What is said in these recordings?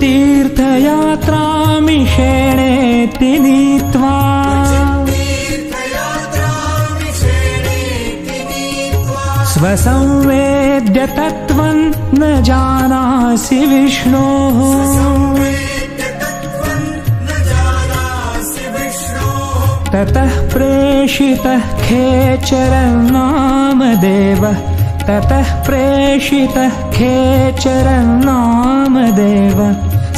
तीर्थयात्रामिषेणेति नीत्वा स्वसंवेद्य तत्त्वं न जानासि विष्णोः ततः प्रेषितः खेचरं नामदेवः ततः प्रेषितः खेचरं नामदेव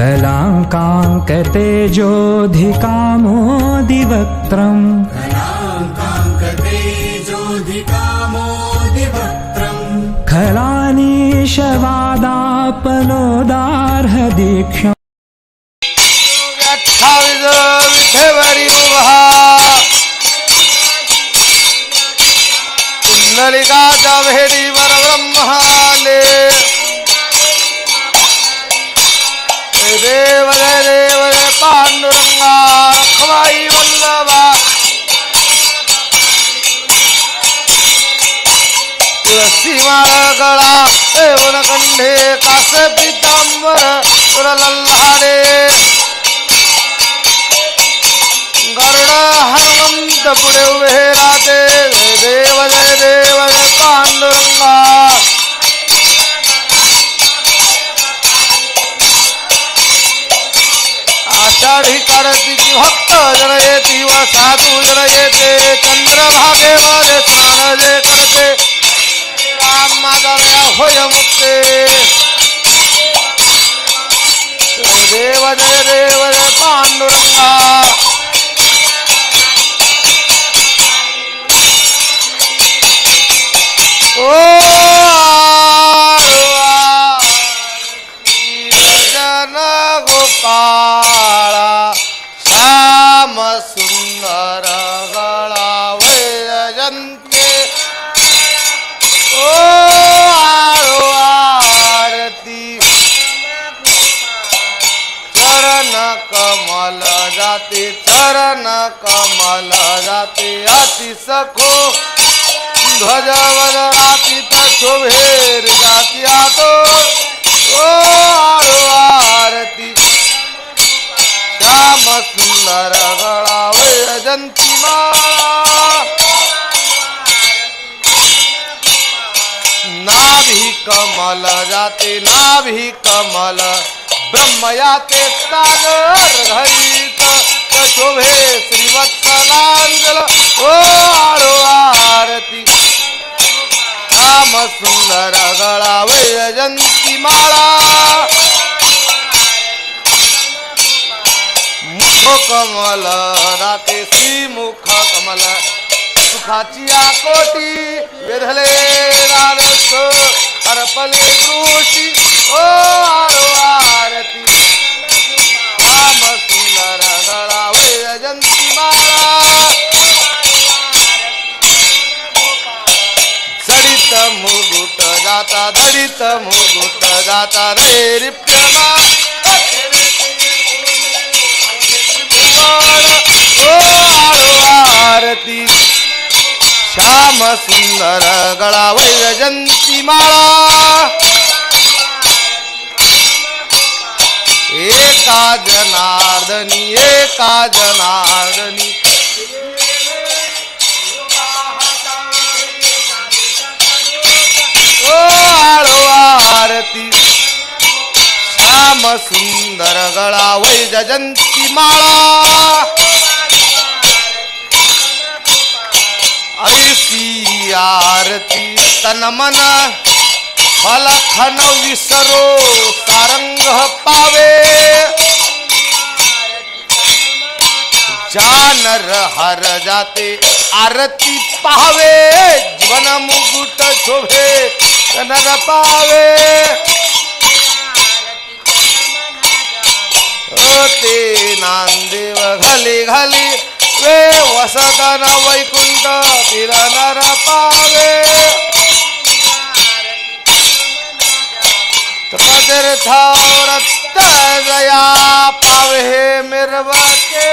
कलाङ्काङ्कतेजोऽधिकामोदिवक्त्रम्जोधिकामोदिवक्त्रम् खलानिशवादापलोदार्हदीक्षा कंठे कास पितांबर सुरलल्हारे गरुड हनुमंत उभे राहते जय देव जय देव जय पांडुरंगा। आषाढी कार्तिकी भक्त जण येती व साधू जण येते चंद्रभागेवर स्नान जे करते। राम माझा होय मुक्ते। जाते चरण कमल जाते अति सखो। ध्वज वदनातीत शोभेर जाती आतो। ओ आळो आरती। श्याम सुंदर गळा वैजंती माळा नाभी कमल जाते, नाभी कमल ब्रह्म याते स्थान घरीत शोभे श्रीवत्सलांजल ओ आळो आरती. राम सुंदर गळा वैजंती माळा. मुख कमल राते श्री मुख कमल. सुखाची आकोटी वेधले रारस अर्पले कृषी. ओ आरो आरती. गीत मुकुट गाता रे रिप्रमा आरती. श्याम सुंदर गळा वैरजंती माळा. एका जनार्दनी एका जनार्दनी. श्याम सुंदर गळा वैजयंती माळा ऐसी आरती तन मन फल खन विसरो सारंग पावे जानर हर जाते आरती पावे जीवन मुकुट शोभे नर पावे नांदेव घाली घाली वे वसतन वैकुंठ तिर नर पावे तीर्थावरत जया पावे मिरवते जया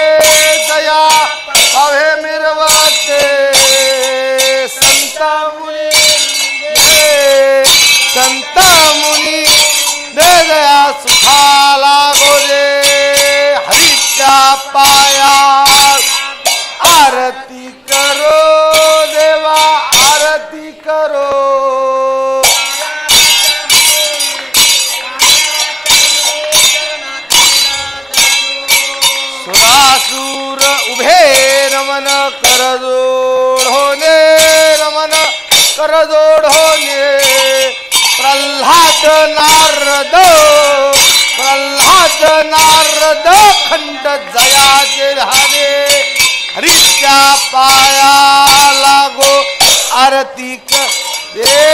plática.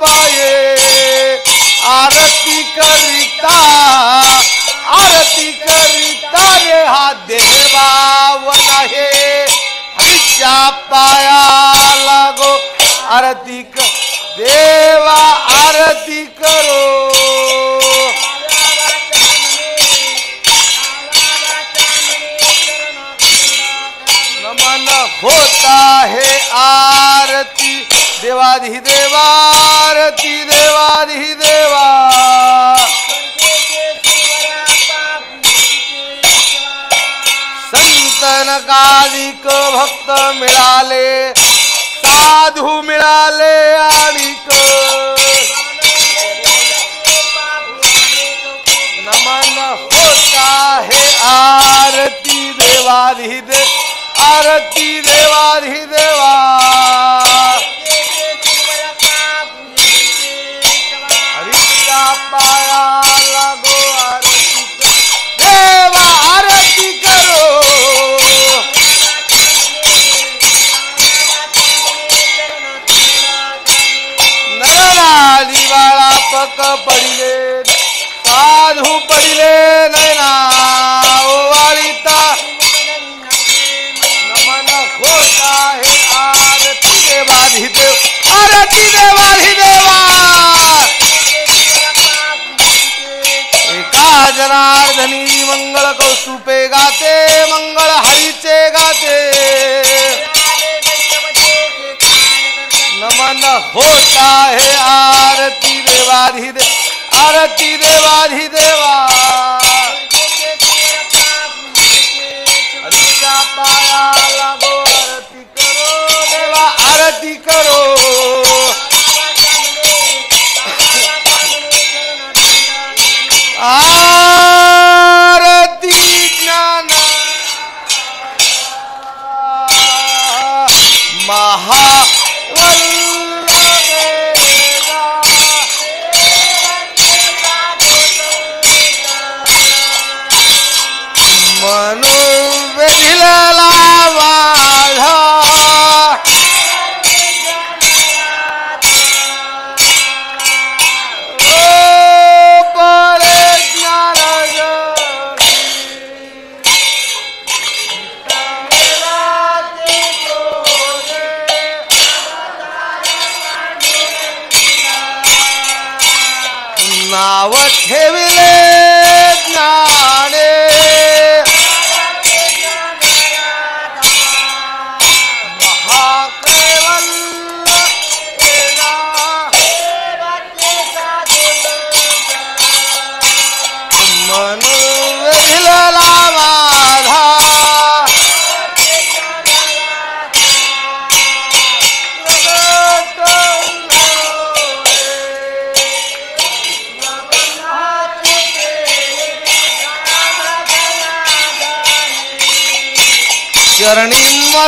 पाये आरती करिता आरती करिता रे हा देवावन आहे हरीच्या पाया लागो, आरती कर देवा, आरती करो। नमन होता है आरती देवाधि देवारती देवाधि देवा। संतन कालिक भक्त मिळाले साधू मिळाले आणिक। नमन होता है आरती देवाधि दे, आरती देवाधि देवा। नमन होता है आरती देवाधि आरती देवा आरती करो देवा, आरती करो। आरती ज्ञान। मनु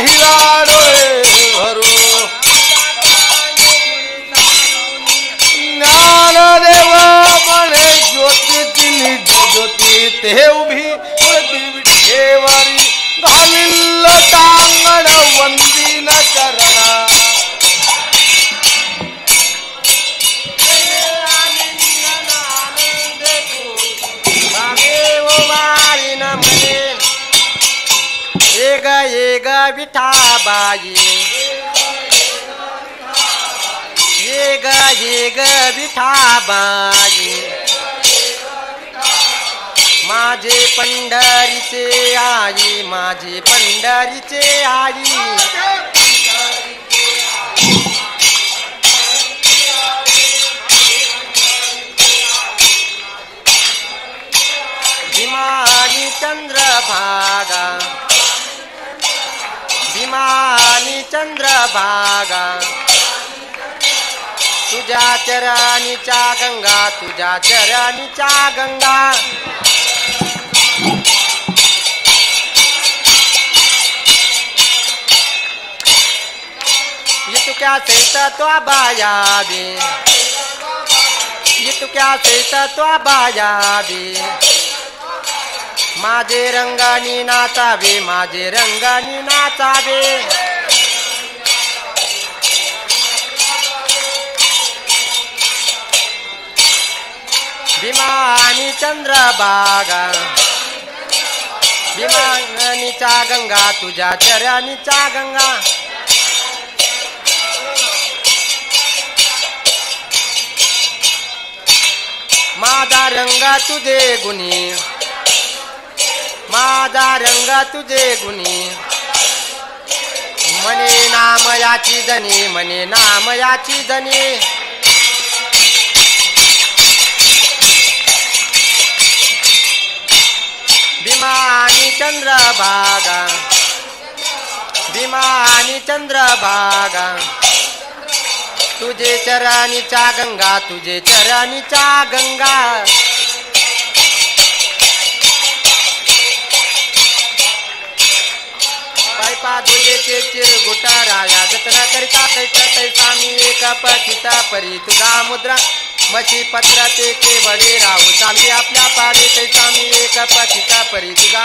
হিরাড়ে ভরো জ্ঞান দেব মানে জ্যোতি তিনি জ্যোতি তেউ ভি विठाबाई। ये ग ये ग विठाबाई। माझे पंढरीचे आई माझे पंढरीचे आई। चंद्रभागा। तुझ्या चरणीच्या गंगा तुझ्या चरणीच्या गंगा। क्या से तो बाया भी ये तो माझे रंगानी नाचावे माझे रंगानी नाचावे। भीमानी चंद्रबागा भीमानीचा गंगा तुझ्या चऱ्यानीचा गंगा. माझा रंग तुझे गुणी. माझा रंग तुझे गुणी. मने नाम याची धनी मने नाम याची धनी चंद्रभागा. भीमा आणि चंद्रभागा. तुझे चरणीच्या गंगा तुझे चरणीच्या गंगा. पायपा दुजेचे चिरगुटा राया जतन करिता कैसा तैसा मी एक पठिता परी. तुझा मुद्रा मशी पत्र ते के बडे राहू. चालते आपल्या पाडे तैसा मी एक पठिता परी. तुझा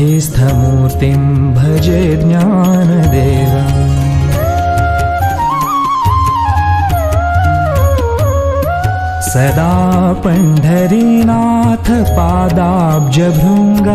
े भजे ज्ञानदेवम् सदा पण्ढरीनाथपादाब्जभृङ्ग